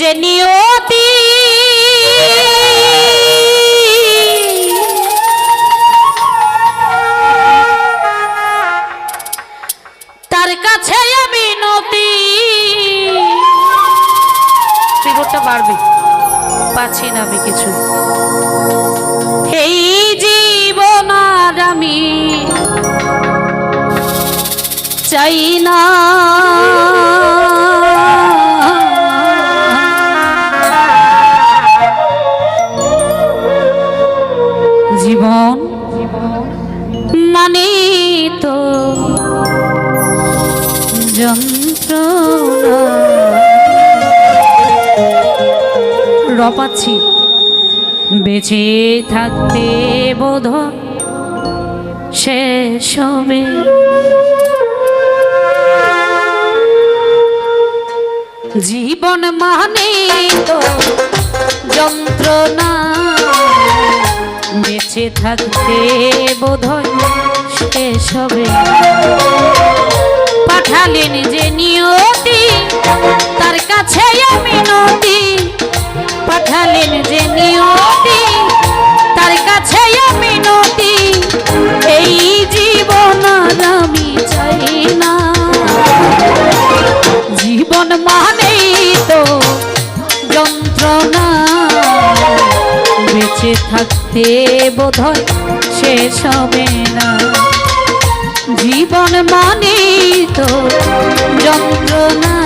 যে নিয়তি। তার কাছে আমি নতি। বিপদটা বাড়বে, পাচ্ছি না আমি কিছু। এই জীবন আর আমি চাই না। যন্ত্রণা। রপাচ্ছি। বেঁচে থাকতে বোধ শেষ হবে। জীবন মানে তো যন্ত্রণা। বেঁচে থাকতে বোধ শেষ হবে। পাঠালেন যে নিয়তি, তার কাছে আমি নদী পাঠালেন যে নিয়তি, তার কাছে আমি নদী এই জীবন আমি চাই না। জীবন মানেই তো যন্ত্রণা। বেঁচে থাকতে বোধহয় শেষ হবে না জীবন মানে তো যন্ত্রণা।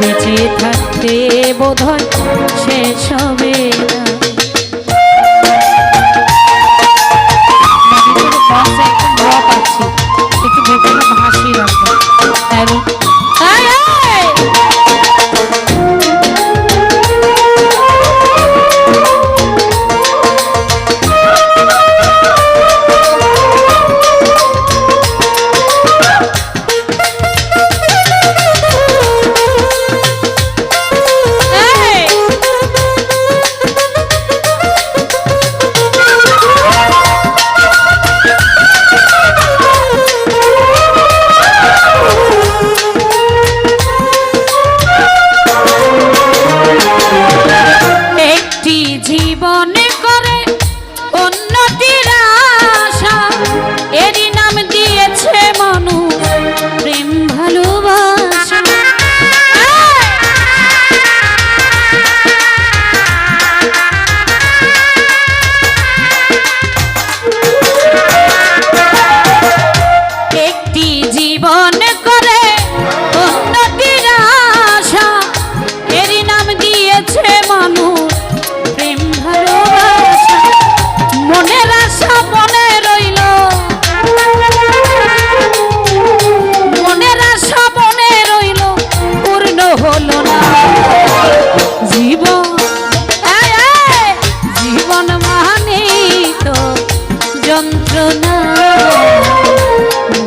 বেঁচে থাকতে বোধহয় শেষ হবে না। একটু ভাসি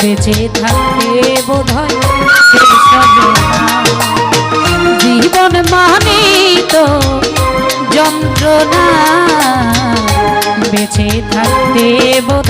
বেঁচে থাকতে বোধ হয় শেষ হবে জীবন মানে তো যন্ত্রণা। বেঁচে থাকতে বোধ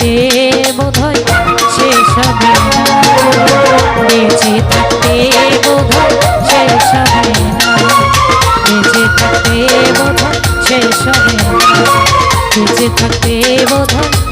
থাকতে বোধহয় শেষ হবে না। বেঁচে থাকতে বোধহয় শেষ হবে না। বেঁচে থাকতে বোধহয় শেষ হবে বেঁচে থাকতে বোধহয়